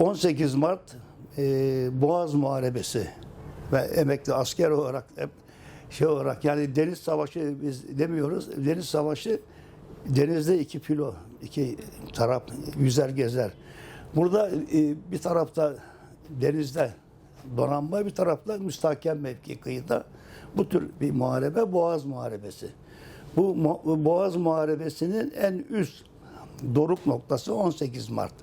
18 Mart e, Boğaz Muharebesi ve emekli asker olarak hep şey olarak yani deniz savaşı biz demiyoruz. Deniz savaşı denizde iki filo, iki taraf yüzer gezer. Burada e, bir tarafta denizde donanma bir tarafta müstahkem mevki kıyıda bu tür bir muharebe Boğaz Muharebesi. Bu Boğaz Muharebesi'nin en üst doruk noktası 18 Mart.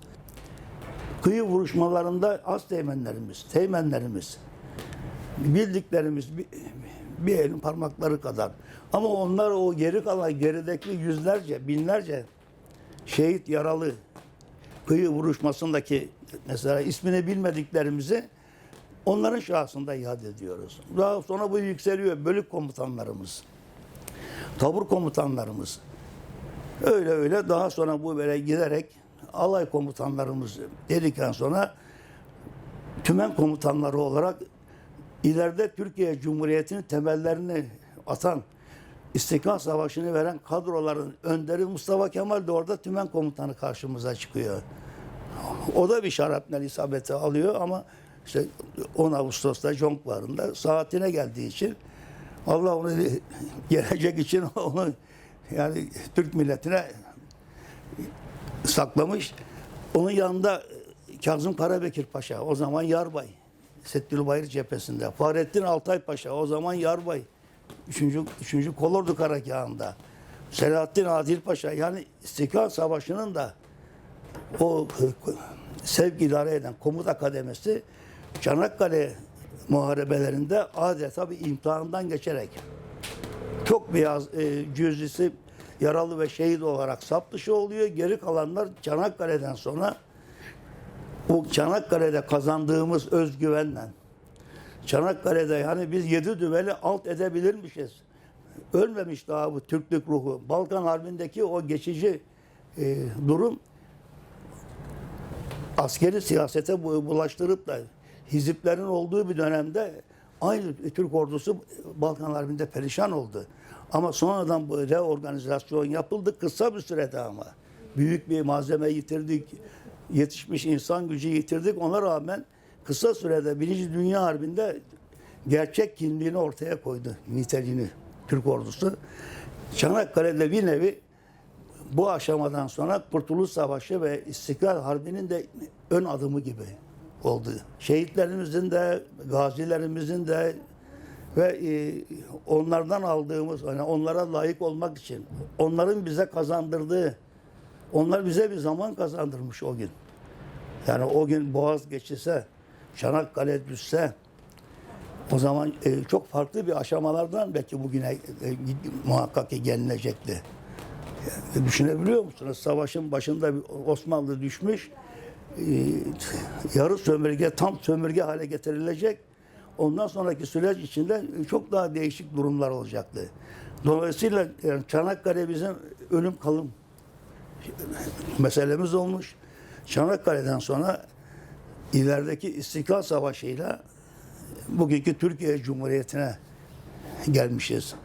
Kıyı vuruşmalarında az teğmenlerimiz, teğmenlerimiz, bildiklerimiz bir, bir elin parmakları kadar. Ama onlar o geri kalan gerideki yüzlerce, binlerce şehit yaralı kıyı vuruşmasındaki mesela ismini bilmediklerimizi onların şahsında iade ediyoruz. Daha sonra bu yükseliyor bölük komutanlarımız, tabur komutanlarımız. Öyle öyle daha sonra bu böyle giderek alay komutanlarımız dedikten sonra tümen komutanları olarak ileride Türkiye Cumhuriyeti'nin temellerini atan İstiklal Savaşı'nı veren kadroların önderi Mustafa Kemal de orada tümen komutanı karşımıza çıkıyor. O da bir şarapnel isabeti alıyor ama işte 10 Ağustos'ta Jonkvarı'nda saatine geldiği için Allah onu gelecek için onu yani Türk milletine saklamış. Onun yanında Kazım Karabekir Paşa o zaman yarbay. Settülbayır cephesinde. Fahrettin Altay Paşa o zaman yarbay. Üçüncü, üçüncü Kolordu Karakağı'nda. Selahattin Adil Paşa yani İstiklal Savaşı'nın da o sevk idare eden komuta kademesi Çanakkale muharebelerinde adeta bir imtihandan geçerek çok beyaz e, cüzisi yaralı ve şehit olarak sap dışı oluyor. Geri kalanlar Çanakkale'den sonra bu Çanakkale'de kazandığımız özgüvenle Çanakkale'de yani biz yedi düveli alt edebilirmişiz. Ölmemiş daha bu Türklük ruhu. Balkan Harbi'ndeki o geçici e, durum askeri siyasete bu- bulaştırıp da hiziplerin olduğu bir dönemde aynı Türk ordusu Balkan Harbi'nde perişan oldu. Ama sonradan bu reorganizasyon yapıldı kısa bir sürede ama. Büyük bir malzeme yitirdik, yetişmiş insan gücü yitirdik. Ona rağmen kısa sürede Birinci Dünya Harbi'nde gerçek kimliğini ortaya koydu, niteliğini Türk ordusu. Çanakkale'de bir nevi bu aşamadan sonra Kurtuluş Savaşı ve İstiklal Harbi'nin de ön adımı gibi oldu. Şehitlerimizin de, gazilerimizin de ve e, onlardan aldığımız, hani onlara layık olmak için, onların bize kazandırdığı, onlar bize bir zaman kazandırmış o gün. Yani o gün Boğaz geçilse, Çanakkale düşse, o zaman e, çok farklı bir aşamalardan belki bugüne e, muhakkak ki gelinecekti. E, Düşünebiliyor musunuz? Savaşın başında Osmanlı düşmüş. Yarı sömürge, tam sömürge hale getirilecek. Ondan sonraki süreç içinde çok daha değişik durumlar olacaktı. Dolayısıyla yani Çanakkale bizim ölüm kalım meselemiz olmuş. Çanakkale'den sonra ilerideki İstiklal Savaşı'yla bugünkü Türkiye Cumhuriyeti'ne gelmişiz.